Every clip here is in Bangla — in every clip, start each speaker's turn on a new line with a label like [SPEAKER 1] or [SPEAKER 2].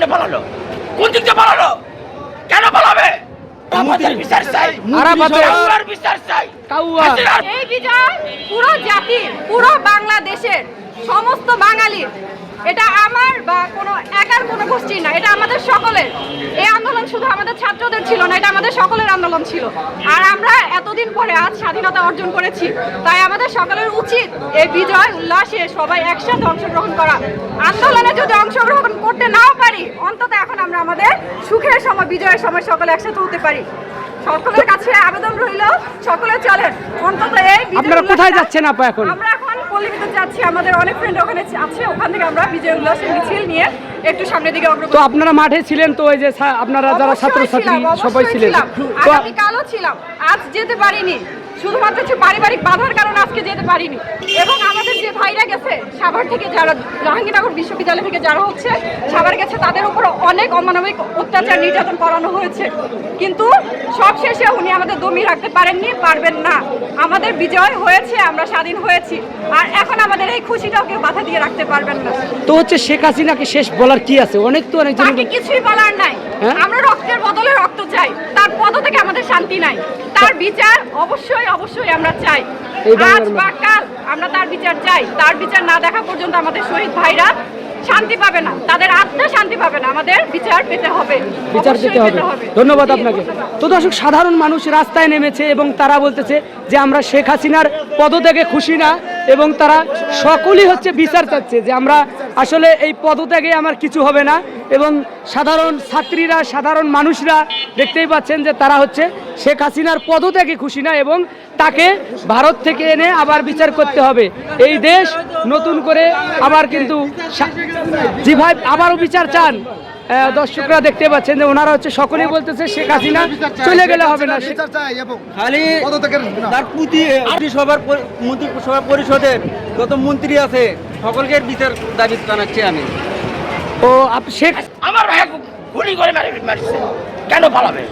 [SPEAKER 1] কেমনে পালালো? কোন দিক দিয়ে পালালো? কেন পালাবে? বিচার চাই। বিচার চাই।
[SPEAKER 2] এই বিজয় পুরো জাতির পুরো বাংলাদেশের সমস্ত বাঙালির। এটা আমার বা কোনো একার কোনো গোষ্ঠীর না এটা আমাদের সকলের। এই আন্দোলন শুধু আমাদের ছাত্রদের ছিল না এটা আমাদের সকলের আন্দোলন ছিল। আর আমরা এতদিন পরে আজ স্বাধীনতা অর্জন করেছি তাই আমাদের সকলের উচিত এই বিজয় উল্লাসে সবাই একসাথে অংশগ্রহণ করা। আন্দোলনে যদি অংশগ্রহণ পারি অন্তত এখন আমরা আমাদের সুখের সময় বিজয়ের সময় সকলে একসাথে হতে পারি। সকলের কাছে আবেদন রইল সকলে চলেন। অন্তত এই
[SPEAKER 3] আপনারা কোথায় যাচ্ছেন আপা এখন?
[SPEAKER 2] আমরা এখন পল্লীবিদ্যুৎ যাচ্ছি। আমাদের অনেক ফ্রেন্ড ওখানে আছে ওখান থেকে আমরা বিজয় উল্লাসের মিছিল নিয়ে একটু সামনের দিকে
[SPEAKER 3] তো আপনারা মাঠে ছিলেন তো ওই যে আপনারা যারা ছাত্রছাত্রী সবাই ছিলেন। তো
[SPEAKER 2] আগামীকালও ছিলাম। আজ যেতে পারিনি। শুধুমাত্র হচ্ছে পারিবারিক বাধার কারণে আজকে যেতে পারিনি। এবং আমাদের যে ভাইরা গেছে সাভার থেকে যারা জাহাঙ্গীরনগর বিশ্ববিদ্যালয় থেকে যারা হচ্ছে সাভার গেছে তাদের উপর অনেক অমানবিক অত্যাচার নির্যাতন করানো হয়েছে। কিন্তু সব শেষে উনি আমাদের দমিয়ে রাখতে পারেননি পারবেন না। আমাদের বিজয় হয়েছে আমরা স্বাধীন হয়েছি। আর এখন আমাদের এই খুশিটাও কেউ বাধা দিয়ে রাখতে পারবেন না।
[SPEAKER 3] তো হচ্ছে শেখ হাসিনাকে শেষ বলার কি আছে? অনেক তো অনেক
[SPEAKER 2] কিছুই বলার নাই? আমরা রক্তের বদলে রক্ত চাই। তার পদ থেকে আমাদের শান্তি নাই। তার বিচার অবশ্যই অবশ্যই আমরা চাই। আজ বা কাল আমরা তার বিচার চাই। তার বিচার না দেখা পর্যন্ত আমাদের শহীদ ভাইরা শান্তি পাবে না। তাদের আত্মা শান্তি পাবে না। আমাদের বিচার পেতে হবে।
[SPEAKER 3] বিচার পেতে হবে। ধন্যবাদ আপনাকে। তো দর্শক সাধারণ মানুষ রাস্তায় নেমেছে এবং তারা বলতেছে যে আমরা শেখ হাসিনার পদত্যাগে খুশি না এবং তারা সকলেই হচ্ছে বিচার চাচ্ছে যে আমরা আসলে এই পদত্যাগে আমার কিছু হবে না এবং সাধারণ ছাত্রীরা, সাধারণ মানুষরা দেখতেই পাচ্ছেন যে তারা হচ্ছে শেখ হাসিনার পদত্যাগে খুশি না এবং তাকে ভারত থেকে এনে আবার বিচার করতে হবে। এই দেশ নতুন করে আবার কিন্তু জি ভাই আবারও বিচার চান। দর্শকরা দেখতে পাচ্ছেন যে ওনারা হচ্ছে সকলেই বলতেছে শেখ হাসিনা চলে গেলে হবে না।
[SPEAKER 4] খালি তার প্রতি মন্ত্রিসভার পরি- মন্ত্রিসভা পরিষদের যত মন্ত্রী আছে সকলকে বিচার দাবি জানাচ্ছি আমি।
[SPEAKER 3] ও আপ- শেখ
[SPEAKER 1] আমার ভাই গুলি করে মারছে। কেন পালাবে?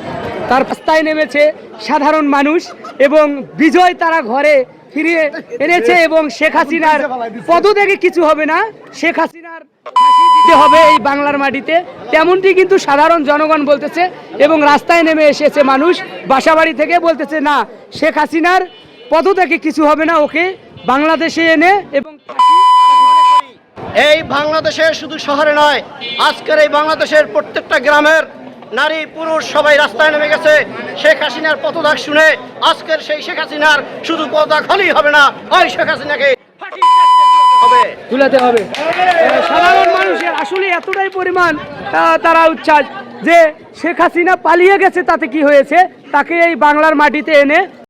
[SPEAKER 3] তার রাস্তায় নেমেছে সাধারণ মানুষ এবং বিজয় তারা ঘরে ফিরিয়ে এনেছে এবং শেখ হাসিনার পদত্যাগে কিছু হবে না। শেখ হাসিনার ফাঁসি দিতে হবে এই বাংলার মাটিতে। তেমনটি কিন্তু সাধারণ জনগণ বলতেছে এবং রাস্তায় নেমে এসেছে মানুষ। বাসাবাড়ি থেকে বলতেছে না শেখ হাসিনার পদত্যাগে কিছু হবে না ওকে বাংলাদেশে এনে এবং
[SPEAKER 5] এই বাংলাদেশের শুধু শহরে নয় আজকের এই বাংলাদেশের প্রত্যেকটা গ্রামের নারী পুরুষ সবাই রাস্তায় নেমে গেছে। শেখ হাসিনার পথদাক শুনে আজকের সেই শেখ হাসিনার শুধু পথদাক হলেই হবে না ওই শেখ হাসিনাকে
[SPEAKER 3] তুলাতে হবে। সাধারণ মানুষের আসলে এতটাই পরিমাণ তারা উচ্ছ্বাস যে শেখ হাসিনা পালিয়ে গেছে, তাতে কি হয়েছে? তাকে এই বাংলার মাটিতে এনে